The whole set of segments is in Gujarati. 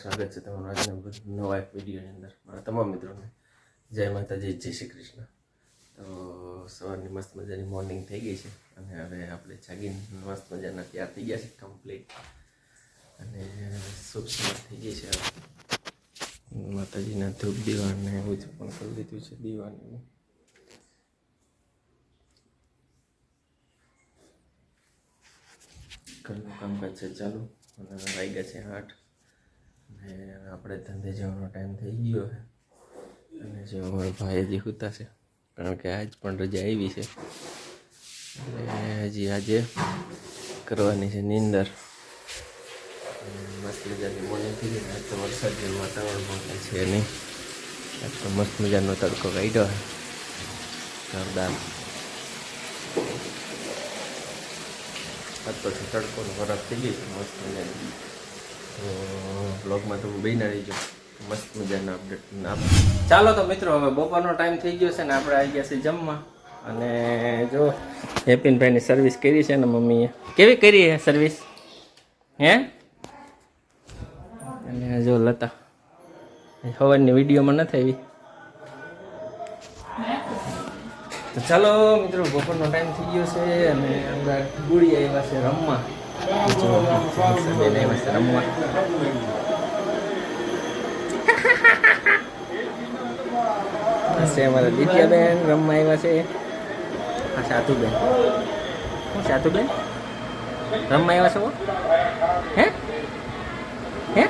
સ્વાગત છે તમારું આજના નવા એક વિડીયોની અંદર, મારા તમામ મિત્રોને. જય માતાજી, જય શ્રી કૃષ્ણ. તો સવારની મસ્ત મજાની મોર્નિંગ થઈ ગઈ છે, અને હવે આપણે જાગીને મસ્ત મજાના તૈયાર થઈ ગયા છે કમ્પ્લીટ અને શુભ સવાર થઈ ગઈ છે હવે. માતાજીના ધૂપ દીવાને એવું પણ કરી લીધું છે, દીવાની. ઘરનું કામકાજ છે ચાલુ, અને વાગ્યા છે આઠ. અને આપણે ધંધે જવાનો ટાઈમ થઈ ગયો છે. અને જો અમારો ભાઈ હજી સૂતા છે, કારણ કે આજ પણ રજા આવી છે. અને હજી આજે કરવાની છે નીંદર. મસ્ત મજાની મોર્નિંગ થઈ ગઈ આજ તો વરસાદ જેવું વાતાવરણ પણ છે નહીં. આજ તો મસ્ત મજાનો તડકો કાઢ્યો છે જોરદાર આજ પછી તડકોનો ફરક થઈ ગઈ મસ્ત મજાની. બ્લોગમાં તમે બી ના રહીજો મસ્ત મજાના અપડેટ આપ ચાલો તો મિત્રો, હવે બપોરનો ટાઈમ થઈ ગયો છે ને આપણે આવી ગયા છે જમવા. અને જો, હેપિનભાઈની સર્વિસ કરી છે ને મમ્મીએ. કેવી કરી છે સર્વિસ હે? અને જો લતા. સવારની વિડીયોમાં નથી આવી. તો ચાલો મિત્રો, બપોરનો ટાઈમ થઈ ગયો છે અને અમદાવાદ ગુડી આવ્યા છે રમવા. જો બેન આવ્યા છે રમવા છે અમારા દિત્યાબેન રમવા આવ્યા છે. આ સાતુબેન શું સાતુબેન રમવા આવ્યા છો? હે? હે?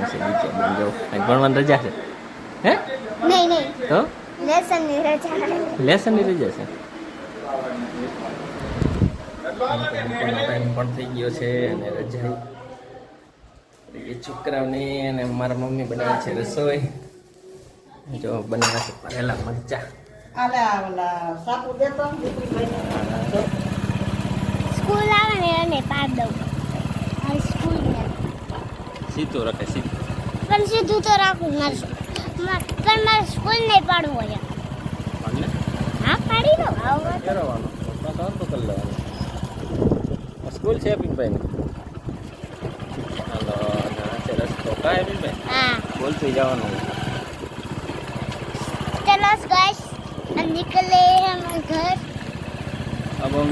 દિત્યાબેન જો અહીં ભણવાની રજા છે. હે? નહીં નહીં. તો? લેસન રજા. લેસનની રજા છે. ટાઈમ પણ થઈ ગયો છે અને રજા એ છોકરાઓને અને મારા મમ્મી બનાવે છે રસોઈ. જો બનાવે છે ભરેલા મરચા. સ્કૂલ આવે ને એને પાડ દઉં. સ્કૂલ ને સીધું રાખે સીધું. પણ સીધું તો રાખું મારે પણ મારે સ્કૂલ નહીં પાડવું હોય હા પાડી દો આવવાનું તો કરી લેવાનો. full shopping pa. Hello, na telescope. Kaya rin ba? Ah. Full sa ilaw nung. चलो गाइस निकले हम घर अब हम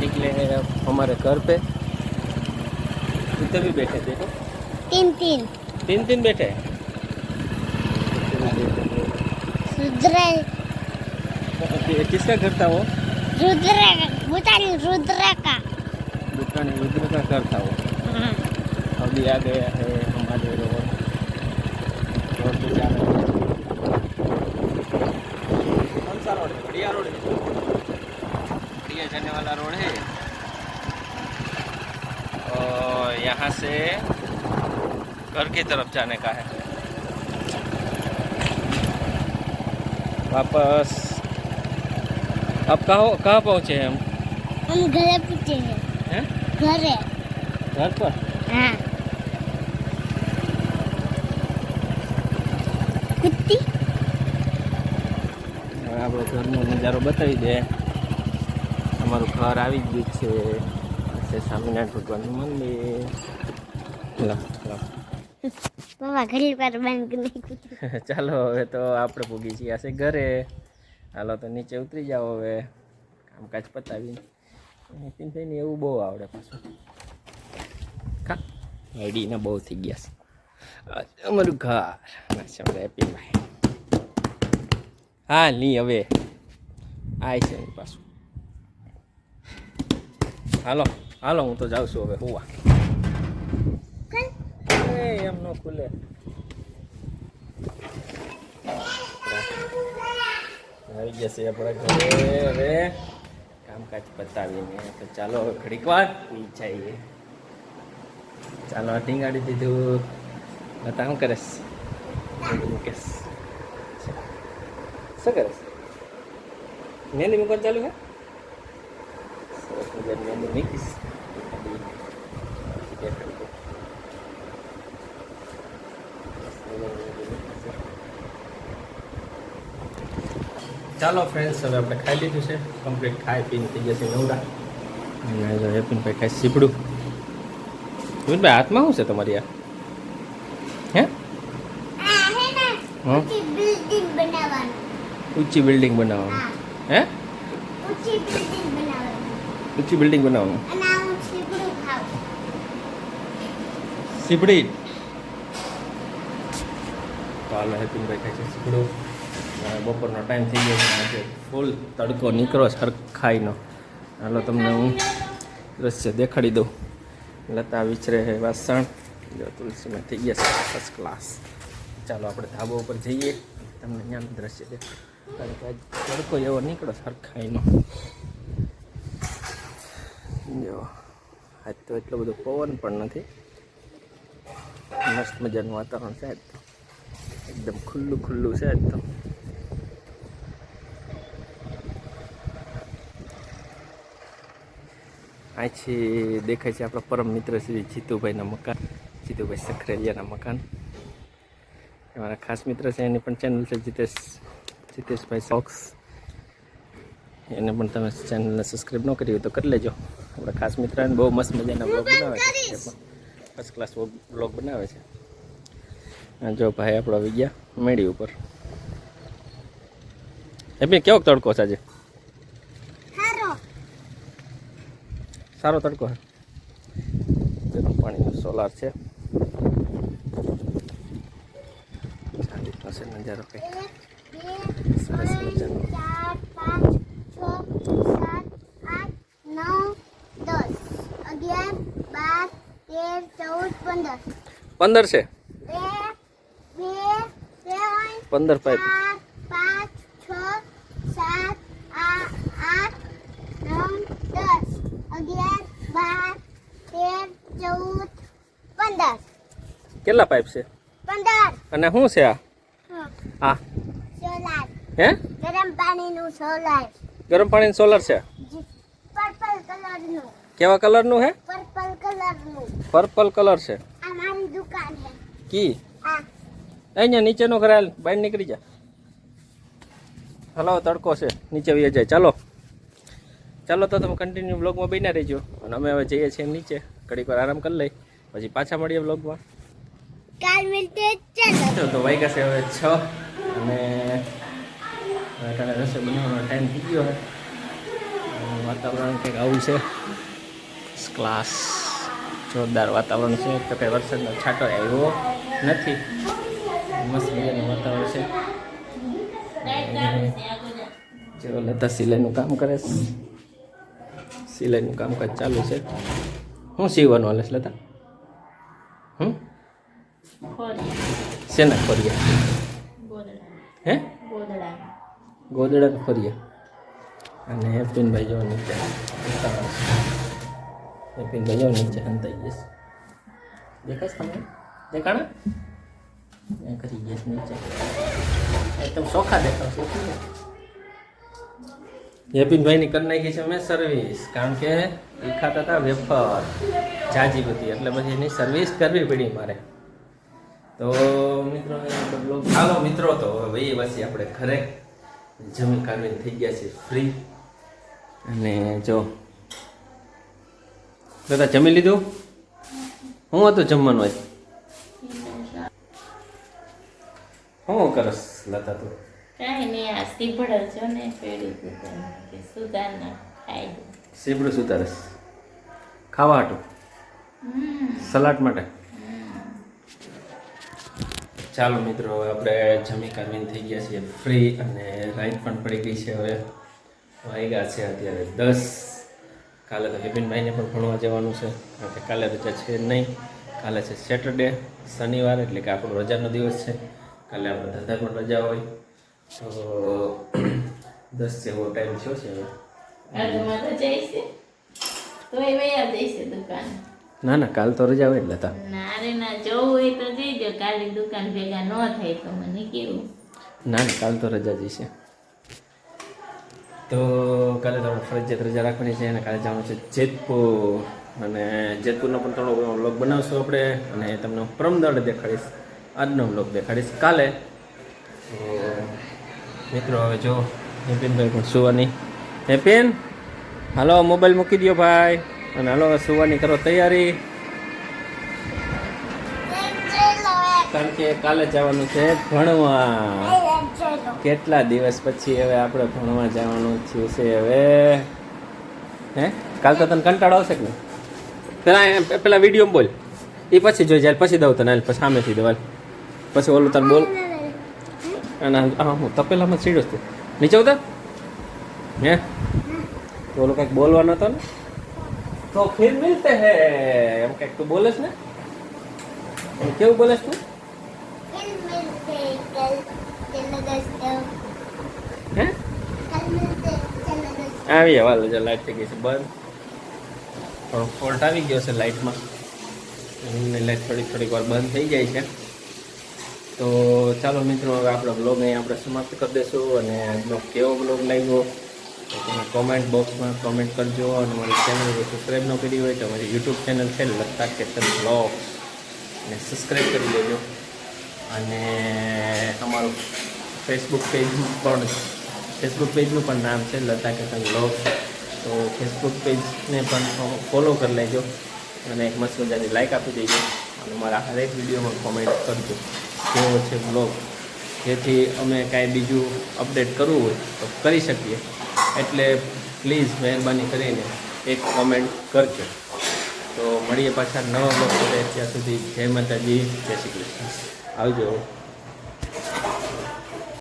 निकले हैं हमारे घर पे कितने भी बैठे देखो तो? तीन तीन तीन तीन बैठे रुद्र किसका घर था वो रुद्र का रुद्र का घर था वो हाँ अभी आ गया है हमारे रोड रोड पे जा रहे हैं कौन सा रोड है बढ़िया रोड है बढ़िया जाने वाला रोड है और यहाँ से घर की तरफ जाने का है वापस अब कहाँ कहाँ पहुँचे हैं हम हम घरे पूछे हैं ઘરે. ઘર પર? હા. કુત્તી? હવે આપણો ઘરનો નજારો બતાવી દે. અમારું ઘર આવી ગયું છે. સ્વામિનારાયણ ભગવાનનું મંદિર. લો ચાલો હવે તો આપણે ભૂગી છીએ છે ઘરે. હાલો તો નીચે ઉતરી જાઓ હવે. કામકાજ પતાવીને. નીતિનભાઈને એવું બહુ આવડે પાછું. કા? આઈડીના બહુ થઈ ગયા છે. અમારું ઘર. હેપીભાઈ હા નહીં હવે. આય છે પાછું. હાલો હાલો હું તો જાઉં છું હવે હોવા. એમ ન ખુલે. આવી ગયા છે આપણા ઘરે હવે. કામકાજ પતાવીને, તો ચાલો હવે ઘડીક વાર નીચાઈએ ચાલો આ ટીંગાડી દીધું બતા શું કરેશ મુકેશ. શું કરે મેંદી મૂકવાનું ચાલુ હે સરસ મજાની મેંદી મૂકીશ. ચાલો ફ્રેન્ડ્સ હવે આપણે ખાઈ લીધું છે. કમ્પ્લીટ ખાઈ પીને થઈ જશે નવરા. અને જો ભાઈ ખાઈ સીપડું. જમીનભાઈ હાથમાં શું છે તમારી આ? હે? ઊંચી બિલ્ડિંગ બનાવવાનું. હા. ઊંચી બિલ્ડિંગ બનાવવાનું. સીપડી ચાલો હેપીનભાઈ ખાય છે સીપડું. બપોરનો ટાઈમ થઈ ગયો આજે ફૂલ તડકો નીકળો સરખાઈનો હાલો તમને હું દ્રશ્ય દેખાડી દઉં. લતા વિચરે હે વાસણ. જો તુલસીમાં થઈ ગયા છે ફર્સ્ટ ક્લાસ ચાલો આપણે ધાબા ઉપર જઈએ. તમને ત્યાંનું દ્રશ્ય દેખાડ કારણ તડકો એવો નીકળો સરખાઈનો જો, આજ તો એટલો બધો પવન પણ નથી. મસ્ત મજાનું વાતાવરણ છે એકદમ ખુલ્લું ખુલ્લું છે આજ તો. અહીંથી દેખાય છે આપણા પરમ મિત્ર શ્રી જીતુભાઈના મકાન, જીતુભાઈ સખરેલિયાના મકાન. અમારા ખાસ મિત્ર છે, એની પણ ચેનલ છે, જીતેશ, જીતેશભાઈ સોક્સ એને પણ તમે ચેનલને સબસ્ક્રાઈબ ન કરી હોય તો કરી લેજો. આપણા ખાસ મિત્ર બહુ મસ્ત મજાના બ્લોગ બનાવે છે. ફર્સ્ટ ક્લાસ બ્લોગ બનાવે છે. જો ભાઈ આપણો આવી ગયા મેળી ઉપર. એ કેવો તડકો છે આજે? સારો તડકો છે ગરમ પાણીનો સોલાર છે. છે નજારો કંઈ બે સરસ મજાનો. પંદર. છે. પંદર પાઇપ ચાર પાંચ છ સાત આ- આઠ નવ દસ અગિયાર બાર તેર ચૌદ પંદર. કેટલા પાઇપ છે? પંદર. અને શું છે આ? હા. સોલાર. હે? ગરમ પાણીનું સોલાર. ગરમ પાણીનું સોલર છે? પર્પલ કલરનું. કેવા કલરનું હે? પર્પલ કલરનું. પર્પલ કલર છે. આ મારી દુકાન છે. કી? અહીંયા નીચેનો કરાયેલ બહાર નીકળી જા. હલો તડકો છે. નીચે વહી જાય. ચાલો. ચાલો તો તમે કન્ટિન્યુ બ્લોગમાં બન્યા રહેજો. અને અમે હવે જઈએ છીએ નીચે. ઘડીક વાર આરામ કરી લઈ પછી પાછા મળીએ બ્લોગમાં કાલ મિલતે ચલો. તો વાગ્યા છે હવે છ અને તને રસોઈ બનાવવાનો ટાઈમ થઈ ગયો છે. વાતાવરણ કંઈક આવું છે. ક્લાસ જોરદાર વાતાવરણ છે. તો કંઈ વરસાદનો છાંટો આવ્યો નથી. મસ્ત મજાનું વાતાવરણ છે. જો લતા સિલાઈનું કામ કરે સિલાઈનું સિલાઈનું કામકાજ ચાલુ છે. શું સીવવાનું હાલે લતા? હમ? શેના ફરિયા? હે? ગોદડા ફરિયા. અને હેપીનભાઈ જો નીચે. હેપીનભાઈ જો નીચે હંતાઈ જશે. દેખાશ તમને? દેખાણા? કરી જશે નીચે. એકદમ ચોખા દેખાવ ચોખ્ખી હેપીનભાઈની કરી નાખી છે મેં સર્વિસ કારણ કે એ ખાતા હતા વેફર જાજી બધી. એટલે પછી એની સર્વિસ કરવી પડી મારે. તો મિત્રો ચાલો મિત્રો. તો હવે ભાઈ પછી આપણે ઘરે. જમી કાઢીને થઈ ગયા છે ફ્રી અને જો. દાદા જમી લીધું? હું હતું જમવાનું હોય શું કરસ લતા તું? કાંઈ નહીં આ સીભડ ને ખાઈ સીપડું ખાવા હાટું. સલાડ માટે. ચાલો મિત્રો હવે આપણે જમી કાઢીને થઈ ગયા છીએ ફ્રી અને રાઈટ પણ પડી ગઈ છે હવે. વાગ્યા છે અત્યારે દસ. કાલે તો વિપિનભાઈને પણ ભણવા જવાનું છે. કારણ કે કાલે રજા છે નહીં. કાલે છે સેટરડે શનિવાર એટલે કે આપણો રજાનો દિવસ છે. કાલે આપણે ધંધા પણ રજા હોય. તો દસ જેવો ટાઈમ થયો છે હવે. તો ના ના કાલ તો રજા હોય એટલે હતા ના રે ના જવું હોય તો જઈજો કાલે દુકાન ભેગા ન થાય તો મને કેવું. ના ના કાલ તો રજા જઈશે તો કાલે તમારે ફરજિયાત રજા રાખવાની છે અને કાલે જવાનું છે જેતપુર. અને જેતપુરનો પણ થોડો વ્લોગ બનાવશું આપણે અને તમને પરમદળ દેખાડીશ. આજનો વ્લોગ દેખાડીશ કાલે. તો મિત્રો, હવે જો હેપીનભાઈ પણ સુવાની. હેપીન હાલો, મોબાઈલ મૂકી દો ભાઈ. અને હાલો સુવાની કરો તૈયારી. કારણ કે કાલે જવાનું છે ભણવા. કેટલા દિવસ પછી હવે આપણે ભણવા જવાનું છે હવે? હે? કાલ તો તને કંટાળો આવશે કે પેલા પેલા વીડિયો બોલ. એ પછી જોઈ જાય, પછી દઉં તને. પછી સામેથી દેવાલ પછી ઓલું તને બોલ. અને હું તપેલામાં સીડ્યો છું. નીચે ઉતર. હે? તો ઓલો કંઈક બોલવાનો હતો ને? તો ફિર મિલતે હે. એમ કંઈક તું બોલેસ ને? કેવું બોલેસ તું? હે? આવી વાલો જો લાઈટ થઈ ગઈ છે બંધ. થોડો ફોલ્ટ આવી ગયો છે લાઇટમાં એમને લાઇટ થોડીક થોડીક વાર બંધ થઈ જાય છે. તો ચાલો મિત્રો, હવે આપણો બ્લોગ અહીં આપણે સમાપ્ત કરી દઈશું અને આજનો કેવો બ્લોગ લાગ્યો તો તમે કોમેન્ટ બોક્સમાં કોમેન્ટ કરજો અને મારી ચેનલ સબસ્ક્રાઈબ ન કરી હોય તો મારી યુટ્યુબ ચેનલ છે લતા કેતન બ્લોગ અને સબસ્ક્રાઈબ કરી લેજો. અને અમારું ફેસબુક પેજ પણ ફેસબુક પેજનું પણ નામ છે લતા કેતન બ્લોગ તો ફેસબુક પેજને પણ ફોલો કરી લેજો અને એક મસ્ત મજાની લાઇક આપી દેજો અને મારા હરેક વિડીયોમાં કોમેન્ટ કરજો. કેવો છે બ્લોગ જેથી અમે કાંઈ બીજું અપડેટ કરવું હોય તો કરી શકીએ. એટલે પ્લીઝ મહેરબાની કરીને એક કોમેન્ટ કરજો. તો મળીએ પાછા નવા બ્લોગ સાથે. ત્યાં સુધી જય માતાજી, જય શ્રી કૃષ્ણ. આવજો.